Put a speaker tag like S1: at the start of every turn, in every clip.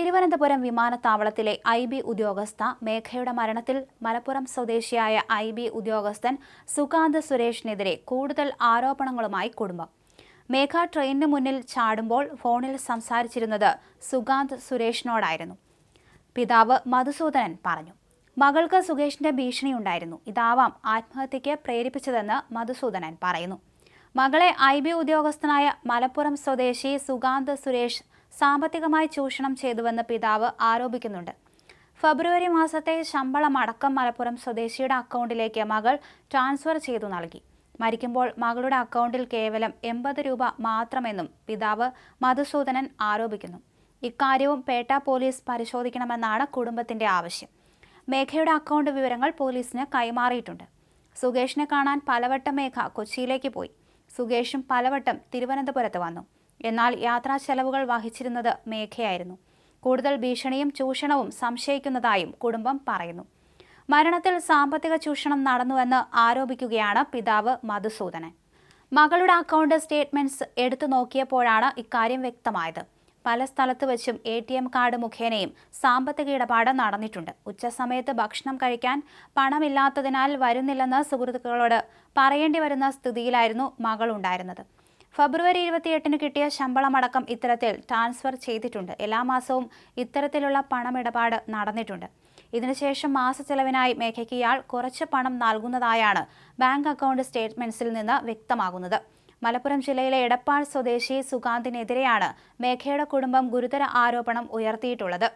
S1: തിരുവനന്തപുരം വിമാനത്താവളത്തിലെ I B ഉദ്യോഗസ്ഥ മേഘയുടെ മരണത്തിൽ മലപ്പുറം സ്വദേശിയായ ഐ ബി ഉദ്യോഗസ്ഥൻ സുകാന്ത് സുരേഷിനെതിരെ കൂടുതൽ ആരോപണങ്ങളുമായി കുടുംബം. മേഘ ട്രെയിനിന് മുന്നിൽ ചാടുമ്പോൾ ഫോണിൽ സംസാരിച്ചിരുന്നത് സുകാന്ത് സുരേഷിനോടായിരുന്നു. പിതാവ് മധുസൂദനൻ പറഞ്ഞു മകൾക്ക് സുകേഷിന്റെ ഭീഷണിയുണ്ടായിരുന്നു ഇതാവാം ആത്മഹത്യയ്ക്ക് പ്രേരിപ്പിച്ചതെന്ന് മധുസൂദനൻ പറയുന്നു. മകളെ ഐ ബി ഉദ്യോഗസ്ഥനായ മലപ്പുറം സ്വദേശി സുകാന്ത് സുരേഷ് സാമ്പത്തികമായി ചൂഷണം ചെയ്തുവെന്ന് പിതാവ് ആരോപിക്കുന്നുണ്ട്. ഫെബ്രുവരി മാസത്തെ ശമ്പളം അടക്കം മലപ്പുറം സ്വദേശിയുടെ അക്കൗണ്ടിലേക്ക് മകൾ ട്രാൻസ്ഫർ ചെയ്തു നൽകി. മരിക്കുമ്പോൾ മകളുടെ അക്കൗണ്ടിൽ കേവലം എൺപത് രൂപ മാത്രമെന്നും പിതാവ് മധുസൂദനൻ ആരോപിക്കുന്നു. ഇക്കാര്യവും പേട്ട പോലീസ് പരിശോധിക്കണമെന്നാണ് കുടുംബത്തിന്റെ ആവശ്യം. മേഘയുടെ അക്കൗണ്ട് വിവരങ്ങൾ പോലീസിന് കൈമാറിയിട്ടുണ്ട്. സുകേഷിനെ കാണാൻ പലവട്ടം മേഘ കൊച്ചിയിലേക്ക് പോയി. സുകേഷും പലവട്ടം തിരുവനന്തപുരത്ത് വന്നു. എന്നാൽ യാത്രാ ചെലവുകൾ വഹിച്ചിരുന്നത് മേഘയായിരുന്നു. കൂടുതൽ ഭീഷണിയും ചൂഷണവും സംശയിക്കുന്നതായും കുടുംബം പറയുന്നു. മരണത്തിൽ സാമ്പത്തിക ചൂഷണം നടന്നുവെന്ന് ആരോപിക്കുകയാണ് പിതാവ് മധുസൂദനൻ. മകളുടെ അക്കൗണ്ട് സ്റ്റേറ്റ്മെന്റ്സ് എടുത്തു നോക്കിയപ്പോഴാണ് ഇക്കാര്യം വ്യക്തമായത്. പല സ്ഥലത്ത് വെച്ചും എ ടി എം കാർഡ് മുഖേനയും സാമ്പത്തിക ഇടപാട് നടന്നിട്ടുണ്ട്. ഉച്ചസമയത്ത് ഭക്ഷണം കഴിക്കാൻ പണമില്ലാത്തതിനാൽ വരുന്നില്ലെന്ന് സുഹൃത്തുക്കളോട് പറയേണ്ടി വരുന്ന സ്ഥിതിയിലായിരുന്നു മകൾ ഉണ്ടായിരുന്നത് ഫെബ്രുവരി ഇരുപത്തിയെട്ടിന് കിട്ടിയ ശമ്പളമടക്കം ഇത്തരത്തിൽ ട്രാൻസ്ഫർ ചെയ്തിട്ടുണ്ട്. എല്ലാ മാസവും ഇത്തരത്തിലുള്ള പണമിടപാട് നടന്നിട്ടുണ്ട്. ഇതിനുശേഷം മാസച്ചെലവിനായി മേഘയ്ക്ക് ഇയാൾ കുറച്ച് പണം നൽകുന്നതായാണ് ബാങ്ക് അക്കൗണ്ട് സ്റ്റേറ്റ്മെന്റ്സിൽ നിന്ന് വ്യക്തമാകുന്നത്. മലപ്പുറം ജില്ലയിലെ എടപ്പാൾ സ്വദേശി സുകാന്തിനെതിരെയാണ് മേഘയുടെ കുടുംബം ഗുരുതര ആരോപണം ഉയർത്തിയിട്ടുള്ളത്.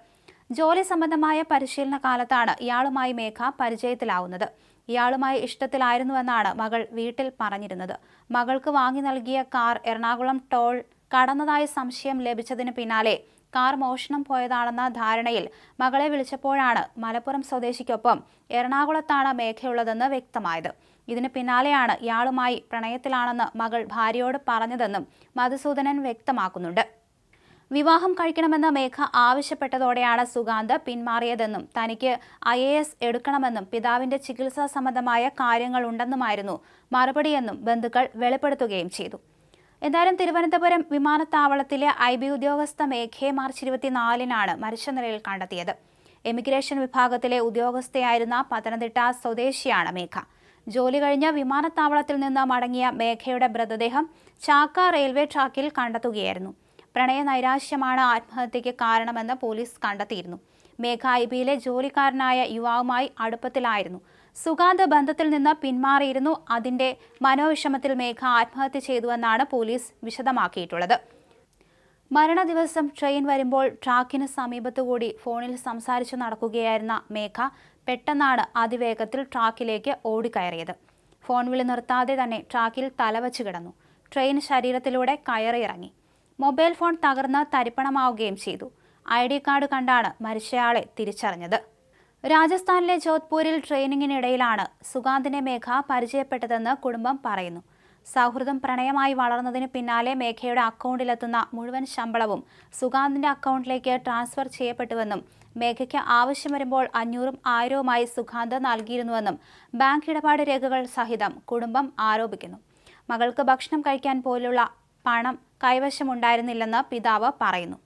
S1: ജോലി സംബന്ധമായ പരിശീലന കാലത്താണ് ഇയാളുമായി മേഘ പരിചയത്തിലാവുന്നത്. ഇയാളുമായി ഇഷ്ടത്തിലായിരുന്നുവെന്നാണ് മകൾ വീട്ടിൽ പറഞ്ഞിരുന്നത്. മകൾക്ക് വാങ്ങി നൽകിയ കാർ എറണാകുളം ടോൾ കടന്നതായി സംശയം ലഭിച്ചതിന് പിന്നാലെ കാർ മോഷണം പോയതാണെന്ന ധാരണയിൽ മകളെ വിളിച്ചപ്പോഴാണ് മലപ്പുറം സ്വദേശിക്കൊപ്പം എറണാകുളത്താണ് മേഘയുള്ളതെന്ന് വ്യക്തമായത്. ഇതിന് പിന്നാലെയാണ് ഇയാളുമായി പ്രണയത്തിലാണെന്ന് മകൾ ഭാര്യയോട് പറഞ്ഞതെന്നും മധുസൂദനൻ വ്യക്തമാക്കുന്നുണ്ട്. വിവാഹം കഴിക്കണമെന്ന് മേഘ ആവശ്യപ്പെട്ടതോടെയാണ് സുഗാന്ത് പിന്മാറിയതെന്നും തനിക്ക് ഐ എ എസ് എടുക്കണമെന്നും പിതാവിന്റെ ചികിത്സാ സംബന്ധമായ കാര്യങ്ങളുണ്ടെന്നുമായിരുന്നു മറുപടിയെന്നും ബന്ധുക്കൾ വെളിപ്പെടുത്തുകയും ചെയ്തു. എന്തായാലും തിരുവനന്തപുരം വിമാനത്താവളത്തിലെ ഐ ബി ഉദ്യോഗസ്ഥ മേഘയെ മാർച്ച് ഇരുപത്തിനാലിനാണ് മരിച്ച നിലയിൽ കണ്ടെത്തിയത്. എമിഗ്രേഷൻ വിഭാഗത്തിലെ ഉദ്യോഗസ്ഥയായിരുന്ന പത്തനംതിട്ട സ്വദേശിയാണ് മേഘ. ജോലി കഴിഞ്ഞ വിമാനത്താവളത്തിൽ നിന്ന് മടങ്ങിയ മേഘയുടെ മൃതദേഹം ചാക്ക റെയിൽവേ ട്രാക്കിൽ കണ്ടെത്തുകയായിരുന്നു. പ്രണയ നൈരാശ്യമാണ് ആത്മഹത്യയ്ക്ക് കാരണമെന്ന് പോലീസ് കണ്ടെത്തിയിരുന്നു. മേഘായിബിയിലെ ജോലിക്കാരനായ യുവാവുമായി അടുപ്പത്തിലായിരുന്നു. സുഗാന്ത ബന്ധത്തിൽ നിന്ന് പിന്മാറിയിരുന്നു. അതിന്റെ മനോവിഷമത്തിൽ മേഘ ആത്മഹത്യ ചെയ്തുവെന്നാണ് പോലീസ് വിശദമാക്കിയിട്ടുള്ളത്. മരണ ദിവസം ട്രെയിൻ വരുമ്പോൾ ട്രാക്കിന് സമീപത്തുകൂടി ഫോണിൽ സംസാരിച്ചു നടക്കുകയായിരുന്ന മേഘ പെട്ടെന്നാണ് അതിവേഗത്തിൽ ട്രാക്കിലേക്ക് ഓടിക്കയറിയത്. ഫോൺ വിളി നിർത്താതെ തന്നെ ട്രാക്കിൽ തലവച്ച് കിടന്നു. ട്രെയിൻ ശരീരത്തിലൂടെ കയറിയിറങ്ങി. മൊബൈൽ ഫോൺ തകർന്ന് തരിപ്പണമാവുകയും ചെയ്തു. ഐ ഡി കാർഡ് കണ്ടാണ് മരിച്ചയാളെ തിരിച്ചറിഞ്ഞത്. രാജസ്ഥാനിലെ ജോധ്പൂരിൽ ട്രെയിനിങ്ങിനിടയിലാണ് സുഗാന്തിനെ മേഘ പരിചയപ്പെട്ടതെന്ന് കുടുംബം പറയുന്നു. സൗഹൃദം പ്രണയമായി വളർന്നതിന് പിന്നാലെ മേഘയുടെ അക്കൗണ്ടിലെത്തുന്ന മുഴുവൻ ശമ്പളവും സുഗാന്തിന്റെ അക്കൗണ്ടിലേക്ക് ട്രാൻസ്ഫർ ചെയ്യപ്പെട്ടുവെന്നും മേഘയ്ക്ക് ആവശ്യം വരുമ്പോൾ അഞ്ഞൂറും ആയിരവുമായി സുഗാന്ത് നൽകിയിരുന്നുവെന്നും ബാങ്ക് ഇടപാട് രേഖകൾ സഹിതം കുടുംബം ആരോപിക്കുന്നു. മകൾക്ക് ഭക്ഷണം കഴിക്കാൻ പോലുള്ള പണം കൈവശമുണ്ടായിരുന്നില്ലെന്ന് പിതാവ് പറയുന്നു.